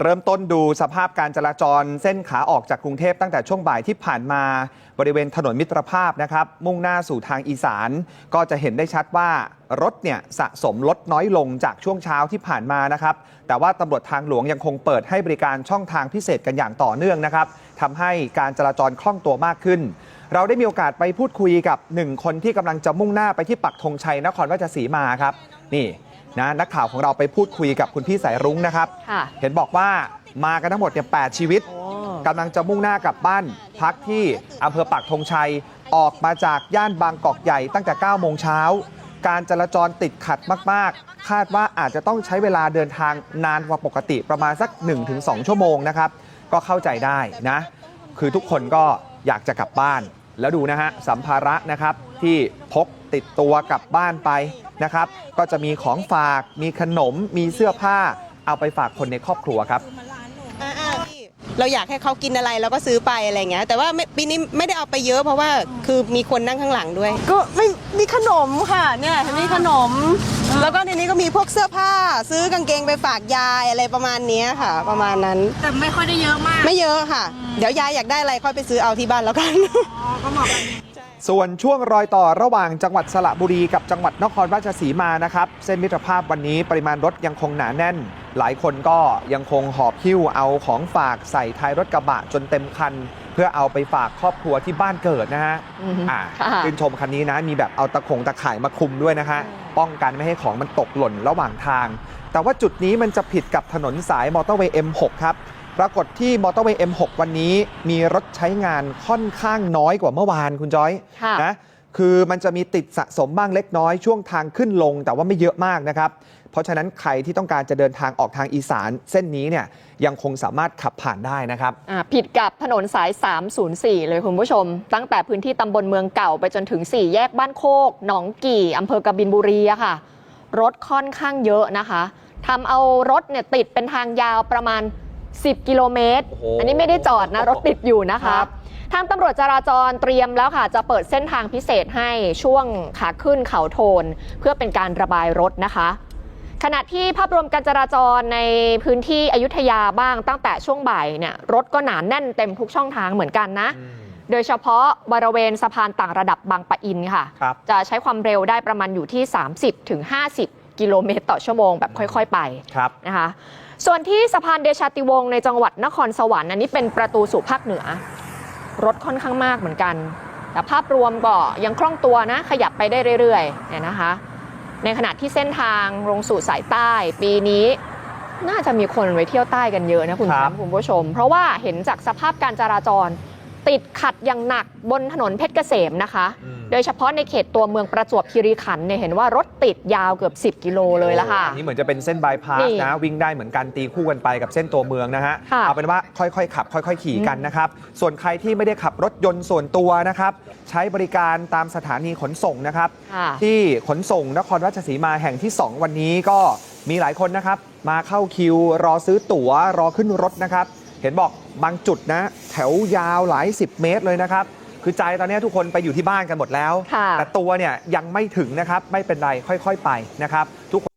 เริ่มต้นดูสภาพการจราจรเส้นขาออกจากกรุงเทพตั้งแต่ช่วงบ่ายที่ผ่านมาบริเวณถนนมิตรภาพนะครับ มุ่งหน้าสู่ทางอีสาน ก็จะเห็นได้ชัดว่ารถเนี่ยสะสมลดน้อยลงจากช่วงเช้าที่ผ่านมานะครับ แต่ว่าตำรวจทางหลวงยังคงเปิดให้บริการช่องทางพิเศษกันอย่างต่อเนื่องนะครับทำให้การจราจรคล่องตัวมากขึ้น เราได้มีโอกาสไปพูดคุยกับหนึ่งคนที่กำลังจะมุ่งหน้าไปที่ปักธงชัยนครราชสีมาครับ นี่ นะนักข่าวของเราไปพูดคุยกับคุณพี่สายรุ้งนะครับ ค่ะเห็นบอกว่ามากันทั้งหมดเนี่ยแชีวิตกำลังจะมุ่งหน้ากลับบ้าน พักที่อำเภอปักธงชัยออกมาจากย่านบางกอกใหญ่ตั้งแต่ 9 โมงเช้า การจราจรติดขัดมาก ๆ คาดว่าอาจจะต้องใช้เวลาเดินทางนานกว่าปกติประมาณสัก 1-2 ชั่วโมงนะครับ ก็เข้าใจได้นะ คือทุกคนก็อยากจะกลับบ้าน แล้วดูนะฮะสัมภาระนะครับที่พกติดตัวกลับบ้านไปนะครับ ก็จะมีของฝากมีขนมมีเสื้อผ้า เอาไปฝากคนในครอบครัวครับอ่าๆพี่เราอยากให้เขากินอะไรเราก็ซื้อไปอะไรเงี้ยแต่ว่าไม่ปีนี้ไม่ได้เอาไปเยอะเพราะว่าคือมีคนนั่งข้างหลังด้วย ก็ไม่มีขนมค่ะเนี่ยมีขนม แล้วก็ในนี้ก็มีพวกเสื้อผ้าซื้อกางเกงไปฝากยายอะไรประมาณเนี้ยค่ะ ประมาณนั้น แต่ไม่ค่อยได้เยอะมาก ไม่เยอะค่ะ เดี๋ยวยายอยากได้อะไรค่อยไปซื้อเอาที่บ้านแล้วกัน อ๋อ ก็เหมาะกัน ส่วนช่วงรอยต่อระหว่างจังหวัดสระบุรีกับจังหวัดนครราชสีมานะครับ เส้นมิตรภาพวันนี้ปริมาณรถยังคงหนาแน่น หลายคนก็ยังคงหอบหิ้วเอาของฝากใส่ท้ายรถกระบะจนเต็มคัน เพื่อเอาไปฝากครอบครัวที่บ้านเกิดนะฮะอือฮึอ่าค่ะชื่นชมคันนี้นะ มีแบบเอาตะขงตะข่ายมาคุมด้วยนะฮะป้องกันไม่ให้ของมันตกหล่นระหว่างทาง แต่ว่าจุดนี้มันจะผิดกับถนนสายมอเตอร์เวย์ M6 ครับ ปรากฏที่มอเตอร์เวย์ M6 วันนี้มีรถใช้งานค่อนข้างน้อยกว่าเมื่อวานคุณจอยค่ะนะคือมันจะมีติดสะสมบ้างเล็กน้อยช่วงทางขึ้นลงแต่ว่าไม่เยอะมากนะครับ เพราะฉะนั้นใครที่ต้องการจะเดินทางออกทางอีสานเส้นนี้เนี่ยยังคงสามารถขับผ่านได้นะครับอ่าผิดกับถนนสาย 304 เลยคุณผู้ชม ตั้งแต่พื้นที่ตำบลเมืองเก่าไปจนถึง 4 แยกบ้านโคก หนองกี่อำเภอกบินบุรีอะค่ะ รถค่อนข้างเยอะนะคะทำเอารถเนี่ยติดเป็นทางยาวประมาณ 10 กิโลเมตร โอ้โห อันนี้ไม่ได้จอดนะ รถติดอยู่นะคะครับทางตำรวจจราจรเตรียมแล้วค่ะ จะเปิดเส้นทางพิเศษให้ช่วงขาขึ้นเขาโทน เพื่อเป็นการระบายรถนะคะ ขณะที่ภาพรวมการจราจรในพื้นที่อยุธยาบ้างตั้งแต่ช่วงบ่ายเนี่ยรถก็หนาแน่นเต็มทุกช่องทางเหมือนกันนะโดยเฉพาะบริเวณสะพานต่างระดับ บางปะอินค่ะ ครับ จะใช้ความเร็วได้ประมาณอยู่ที่ 30ถึง50 กิโลเมตรต่อชั่วโมงแบบค่อย ๆ ไปครับนะคะส่วนที่สะพานเดชาติวงศ์ในจังหวัดนครสวรรค์อันนี้เป็นประตูสู่ภาคเหนือ รถค่อนข้างมากเหมือนกัน แต่ภาพรวมก็ยังคล่องตัวนะ ขยับไปได้เรื่อยๆเนี่ยนะคะ ในขณะที่เส้นทางลงสู่สายใต้ปีนี้น่าจะมีคนไปเที่ยวใต้กันเยอะนะคุณคแชรับมป์คุณผู้ชม เพราะว่าเห็นจากสภาพการจราจร ติดขัดอย่างหนักบนถนนเพชรเกษมนะคะอืมโดยเฉพาะในเขตตัวเมืองประจวบคีรีขันธ์เนี่ยเห็นว่ารถติดยาวเกือบ 10 กิโลเลยละค่ะ อันนี้เหมือนจะเป็นเส้นบายพานี่สนะ วิ่งได้เหมือนกันตีคู่กันไปกับเส้นตัวเมืองนะฮะค่ะเอาเป็นว่าค่อยๆ ขับ ค่อย ๆ ขี่กันนะครับ ส่วนใครที่ไม่ได้ขับรถยนต์ส่วนตัวนะครับ ใช้บริการตามสถานีขนส่งนะครับค่ะที่ขนส่งนครราชสีมาแห่งที่ 2 วันนี้ก็มีหลายคนนะครับมาเข้าคิว รอซื้อตั๋วรอขึ้นรถนะครับ เห็นบอกบางจุดนะ แถวยาวหลาย 10 เมตรเลยนะครับ คือใจตอนนี้ทุกคนไปอยู่ที่บ้านกันหมดแล้วค่ะแต่ตัวเนี่ยยังไม่ถึงนะครับ ไม่เป็นไรค่อย ๆ ไปนะครับทุกคน